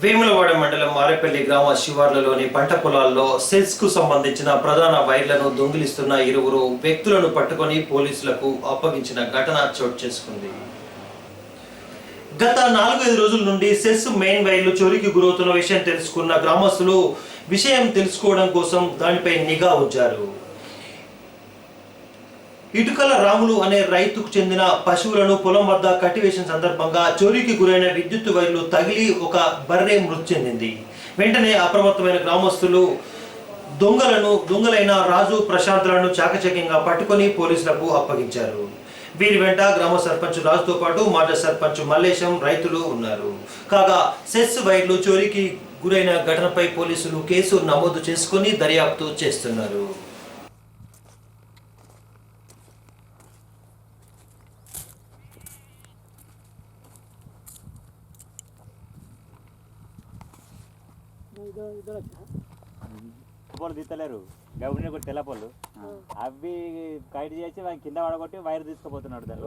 వేములవాడ మండలం మారేపల్లి గ్రామ శివార్లలోని పంట పొలాల్లో సెల్స్కు సంబంధించిన ప్రధాన వైర్లను దొంగిలిస్తున్న ఇరువురు వ్యక్తులను పట్టుకొని పోలీసులకు అప్పగించిన ఘటన చోటు చేసుకుంది. గత నాలుగైదు రోజుల నుండి సెస్ మెయిన్ వైర్లు చోరీకి గురవుతున్న విషయం తెలుసుకున్న గ్రామస్తులు విషయం తెలుసుకోవడం కోసం దానిపై నిఘా ఉంచారు. ఇటుకల రాములు అనే రైతుకు చెందిన పశువులను పొలం వద్ద కట్టివేసిన సందర్భంగా చోరీకి గురైన విద్యుత్ వైర్లు తగిలి ఒక బర్రె మృతి చెందింది. వెంటనే అప్రమత్తమైన గ్రామస్తులు దొంగలను దొంగలైన రాజు ప్రశాంత్లను చాకచక్యంగా పట్టుకొని పోలీసులకు అప్పగించారు. వీరి వెంట గ్రామ సర్పంచ్ రాజుతో పాటు మాజీ సర్పంచ్ మల్లేశం రైతులు ఉన్నారు. కాగా సెస్ వైర్లు చోరీకి గురైన ఘటనపై పోలీసులు కేసు నమోదు చేసుకొని దర్యాప్తు చేస్తున్నారు. పొలు తీస్తలేరు. గవర్నమెంట్ కూడా తెల్ల పొలు అవి కైట్ చేసి వాని కింద పడగొట్టి వైర్ తీసుకుపోతున్నాడు దాని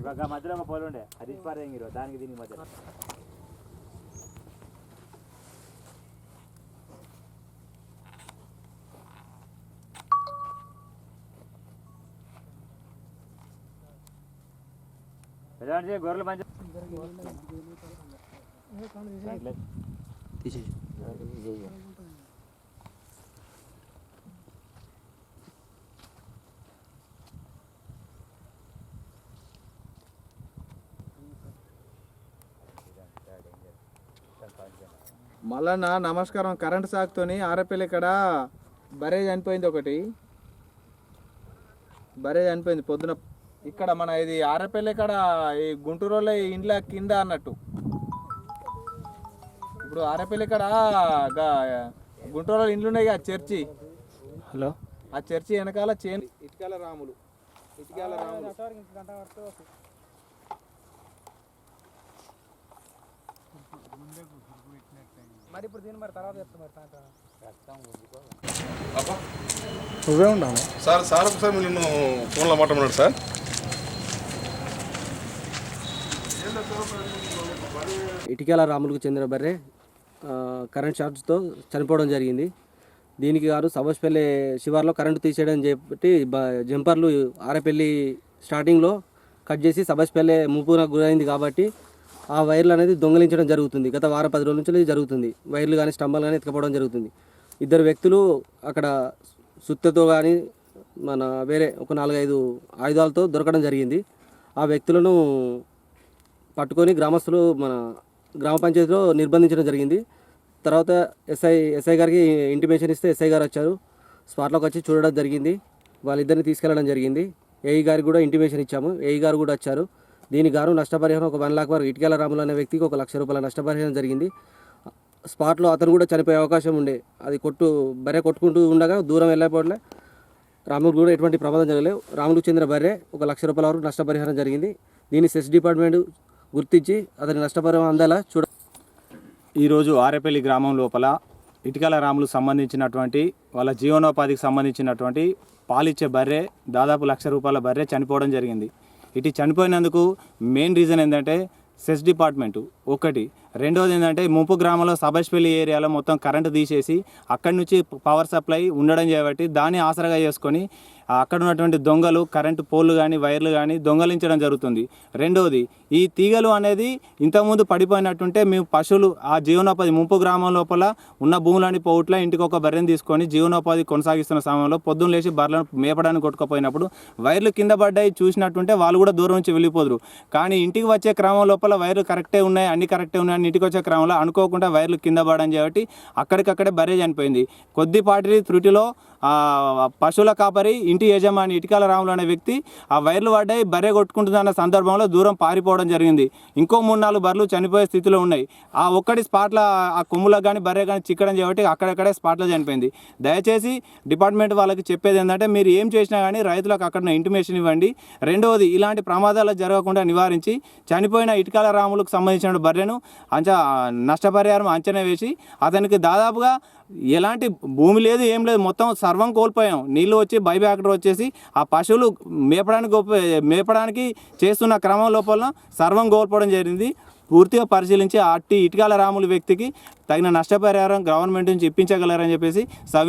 ఇక మధ్యలో ఒక పొలు ఉండే. అది పారేంగిరు దానికి దీనికి మధ్య పెద్దవాడి గొర్రెలు మంచి మళ్ళా నమస్కారం. కరెంట్ సాకుతోని ఆరపల్లి ఇక్కడ బరే చనిపోయింది ఒకటి. బరే చనిపోయింది పొద్దున. ఇక్కడ మన ఇది ఆరపల్లి ఇక్కడ ఈ గుంటూరులో ఇండ్ల కింద అన్నట్టు. ఇప్పుడు ఆరపల్లి ఇక్కడ గా- గుంటూరులో ఇండ్లు ఉన్నాయి కదా చర్చి. హలో. ఆ చర్చి వెనకాల చేను. ఇటుకాల రాములు. ఇటుకాల రాములు. మరి ఇప్పుడు దీని మరి తర్వాత చెప్తా మరి నువ్వే ఉండాలి. సార్ సార్ ఒకసారి మీరు నిన్ను ఫోన్లో మాట్లాడినాడు సార్. ఇటికేల రాములకు చెందిన బర్రె ఆ, కరెంట్ షార్ట్స్తో చనిపోవడం జరిగింది. దీనికి గారు సవస్పల్లి శివార్లో కరెంటు తీసేయడం చెప్పి బ- జంపర్లు ఆరపల్లి స్టార్టింగ్లో కట్ చేసి సబస్పల్లె ముప్పున గురైంది కాబట్టి ఆ వైర్లు అనేది దొంగలించడం జరుగుతుంది. గత వారం పది రోజుల నుంచి జరుగుతుంది. వైర్లు కానీ స్తంభాలు కానీ ఎత్తుకపోవడం జరుగుతుంది. ఇద్దరు వ్యక్తులు అక్కడ సుత్తతో కానీ మన వేరే ఒక నాలుగైదు ఆయుధాలతో దొరకడం జరిగింది. ఆ వ్యక్తులను పట్టుకొని గ్రామస్తులు మన గ్రామ పంచాయతీలో నిర్బంధించడం జరిగింది. తర్వాత ఎస్ఐ ఎస్ఐ గారికి ఇంటిమేషన్ ఇస్తే ఎస్ఐ గారు వచ్చారు. స్పాట్లోకి వచ్చి చూడడం జరిగింది. వాళ్ళిద్దరిని తీసుకెళ్ళడం జరిగింది. ఏఈ గారికి కూడా ఇంటిమేషన్ ఇచ్చాము. ఏఈ గారు కూడా వచ్చారు. దీని గాను నష్టపరిహారం ఒక వన్ లాక్ వరకు ఇటుకల రాములు అనే వ్యక్తికి ఒక లక్ష రూపాయల నష్టపరిహారం జరిగింది. స్పాట్లో అతను కూడా చనిపోయే అవకాశం ఉండే. అది కొట్టు బర్రె కొట్టుకుంటూ ఉండగా దూరం వెళ్ళకపోవట్లే రాములకు కూడా ఎటువంటి ప్రమాదం జరగలేదు. రాములకు చెందిన బర్రె ఒక లక్ష రూపాయల వరకు నష్టపరిహారం జరిగింది. దీన్ని సెస్ డిపార్ట్మెంట్ గుర్తించి అతని నష్టపరిహారం అందేలా చూడ ఈరోజు ఆరేపల్లి గ్రామం లోపల ఇటుకల రాములు సంబంధించినటువంటి వాళ్ళ జీవనోపాధికి సంబంధించినటువంటి పాలిచ్చే బర్రె దాదాపు లక్ష రూపాయల బర్రె చనిపోవడం జరిగింది. ఇటు చనిపోయినందుకు మెయిన్ రీజన్ ఏంటంటే సెస్ డిపార్ట్మెంటు ఒకటి రెండోది ఏంటంటే ముంపు గ్రామంలో సబస్పల్లి ఏరియాలో మొత్తం కరెంటు తీసేసి అక్కడి నుంచి పవర్ సప్లై ఉండడం చేయబట్టి దాన్ని ఆసరాగా చేసుకొని అక్కడ ఉన్నటువంటి దొంగలు కరెంటు పోల్లు కానీ వైర్లు కానీ దొంగలించడం జరుగుతుంది. రెండోది ఈ తీగలు అనేది ఇంతకుముందు పడిపోయినట్టుంటే మేము పశువులు ఆ జీవనోపాధి ముంపు గ్రామం లోపల ఉన్న భూములని పోవుట్ల ఇంటికి ఒక బర్రెని తీసుకొని జీవనోపాధి కొనసాగిస్తున్న సమయంలో పొద్దున్న లేచి బర్రెలను మేపడానికి కొట్టుకుపోయినప్పుడు వైర్లు కింద పడ్డాయి చూసినట్టుంటే వాళ్ళు కూడా దూరం నుంచి వెళ్ళిపోదురు. కానీ ఇంటికి వచ్చే క్రమం లోపల వైర్లు కరెక్టే ఉన్నాయి అన్ని కరెక్టే ఉన్నాయి అని ఇంటికి వచ్చే క్రమంలో అనుకోకుండా వైర్లు కింద పడడం కాబట్టి అక్కడికక్కడే బర్రె చనిపోయింది కొద్దిపాటి త్రుటిలో పశువుల కాపరి ఇంటి యజమాని ఇటికాల రాములు అనే వ్యక్తి ఆ వైర్లు పడ్డాయి బర్రె కొట్టుకుంటుందన్న సందర్భంలో దూరం పారిపోవడం జరిగింది. ఇంకో మూడు నాలుగు బర్రెలు చనిపోయే స్థితిలో ఉన్నాయి. ఆ ఒక్కటి స్పాట్లో ఆ కొమ్ములకు కానీ బర్రె కానీ చిక్కడం చేయబట్టి అక్కడక్కడే స్పాట్లో చనిపోయింది. దయచేసి డిపార్ట్మెంట్ వాళ్ళకి చెప్పేది ఏంటంటే మీరు ఏం చేసినా కానీ రైతులకు అక్కడ ఇంటిమేషన్ ఇవ్వండి. రెండవది ఇలాంటి ప్రమాదాలు జరగకుండా నివారించి చనిపోయిన ఇటుకాల రాములకు సంబంధించిన బర్రెను అంచా నష్టపరిహారం అంచనా వేసి అతనికి దాదాపుగా ఎలాంటి భూమి లేదు ఏం లేదు మొత్తం సర్వం కోల్పోయాం. నీళ్ళు వచ్చి బైబ్యాక్టర్ వచ్చేసి ఆ పశువులు మేపడానికి మేపడానికి చేస్తున్న క్రమం లోపల సర్వం కోల్పోవడం జరిగింది. పూర్తిగా పరిశీలించి అట్టి ఇటుకాల రాములు వ్యక్తికి తగిన నష్టపరిహారం గవర్నమెంట్ నుంచి ఇప్పించగలరని చెప్పేసి సవి